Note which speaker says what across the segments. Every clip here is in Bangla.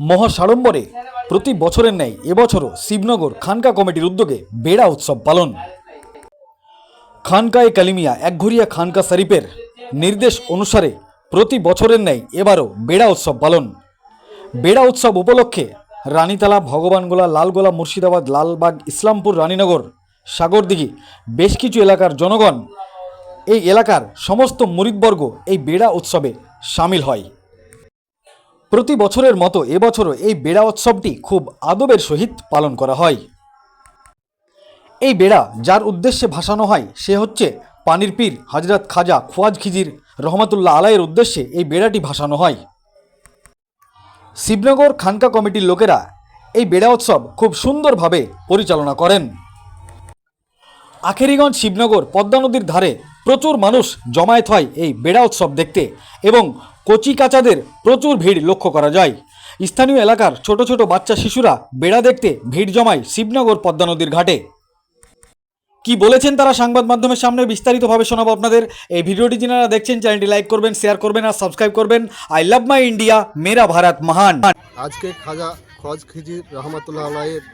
Speaker 1: মহাসাড়ম্বরে প্রতি বছরের ন্যায় এবছরও শিবনগর খানকা কমিটির উদ্যোগে বেড়া উৎসব পালন। খানকায়ে কালিমিয়া একঘরিয়া খানকা শরীফের নির্দেশ অনুসারে প্রতি বছরের ন্যায় এবারও বেড়া উৎসব পালন। বেড়া উৎসব উপলক্ষে রানীতলা, ভগবানগোলা, লালগোলা, মুর্শিদাবাদ, লালবাগ, ইসলামপুর, রানীনগর, সাগরদিঘি বেশ কিছু এলাকার জনগণ এই এলাকার সমস্ত মুরিদবর্গ এই বেড়া উৎসবে সামিল হয়। প্রতি বছরের মতো এবছরও এই বেড়া উৎসবটি খুব আদবের সহিত পালন করা হয়। এই বেড়া যার উদ্দেশ্যে ভাসানো হয়, সে হচ্ছে পানির পীর হজরত খাজা খোয়াজ খিজির রহমতুল্লাহ আলাইয়ের উদ্দেশ্যে এই বেড়াটি ভাসানো হয়। শিবনগর খানকা কমিটির লোকেরা এই বেড়া উৎসব খুব সুন্দরভাবে পরিচালনা করেন। আখেরিগঞ্জ শিবনগর পদ্মা নদীর ধারে প্রচুর মানুষ জমায়েত হয় এই বেড়া উৎসব দেখতে এবং কচি কাচাদের প্রচুর ভিড় লক্ষ্য করা যায়। স্থানীয় এলাকার ছোট ছোট বাচ্চা শিশুরা বেড়া দেখতে ভিড় জমায় শিবনগর পদ্মা নদীর ঘাটে। কি বলেছেন তারা সংবাদ মাধ্যমের সামনে বিস্তারিতভাবে শোনাবো আপনাদের। এই ভিডিওটি যারা দেখছেন, চ্যানেলটি লাইক করবেন, শেয়ার করবেন আর সাবস্ক্রাইব করবেন। আই লাভ মাই ইন্ডিয়া, মেরা ভারত মহান।
Speaker 2: আজকে খাজা খজ খিজির রহমতুল্লাহ আলাইয়ের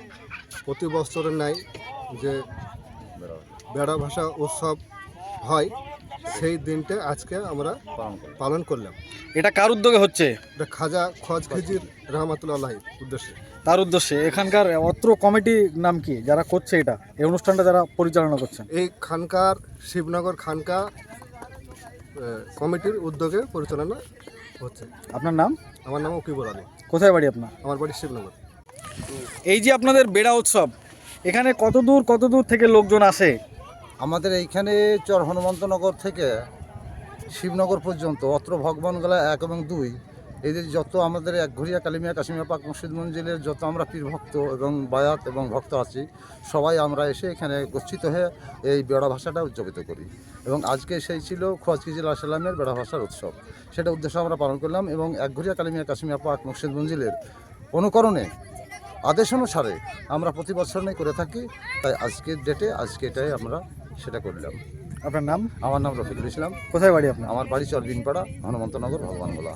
Speaker 2: প্রতি বছরের ন্যায় যে বেড়া ভাষা উৎসব হয় সেই দিনটা আজকে আমরা পালন করলাম।
Speaker 1: এটা কার উদ্যোগে হচ্ছে?
Speaker 2: এটা খাজা খজ খিজির রহমতুল্লাহ উদ্দেশ্যে।
Speaker 1: তার উদ্দেশ্যে এখানকার অত্র কমিটির নাম কি? যারা করছে এটা এই অনুষ্ঠানটা যারা পরিচালনা করছেন?
Speaker 2: এই খানকার শিবনগর খানকা কমিটির উদ্যোগে পরিচালনা হচ্ছে।
Speaker 1: আপনার নাম?
Speaker 2: আমার নাম অকিবর আলী।
Speaker 1: কোথায় বাড়ি আপনার?
Speaker 2: আমার বাড়ি শিবনগর।
Speaker 1: এই যে আপনাদের বেড়া উৎসব এখানে কত দূর কত দূর থেকে লোকজন আসে?
Speaker 3: আমাদের এইখানে চর হনুমন্তনগর থেকে শিবনগর পর্যন্ত, অত্র ভগবানগোলা এক এবং দুই। এদের যত আমাদের একঘরিয়া কালিমিয়া কাশ্মীর পাক মুর্শিদ মঞ্জিলের যত আমরা পীর ভক্ত এবং বায়াত এবং ভক্ত আছি, সবাই আমরা এসে এখানে গচ্ছিত হয়ে এই বেড়া ভাষাটা উদযাপিত করি। এবং আজকে সেই ছিল খোয়াজকিজিল সাল্লামের বেড়া ভাষার উৎসব। সেটা উদ্দেশ্য আমরা পালন করলাম এবং একঘরিয়া কালিমিয়া কাশ্মীর পাক মুর্শিদ মঞ্জিলের অনুকরণে, আদেশ অনুসারে আমরা প্রতি বছর করে থাকি, তাই আজকের ডেটে আজকে এটাই আমরা সেটা করলাম।
Speaker 1: আপনার নাম?
Speaker 3: আমার নাম রফিকুল ইসলাম।
Speaker 1: কোথায় বাড়ি আপনার?
Speaker 3: আমার বাড়ি চরবিনপাড়া হনুমন্তনগর ভগবানগোলা।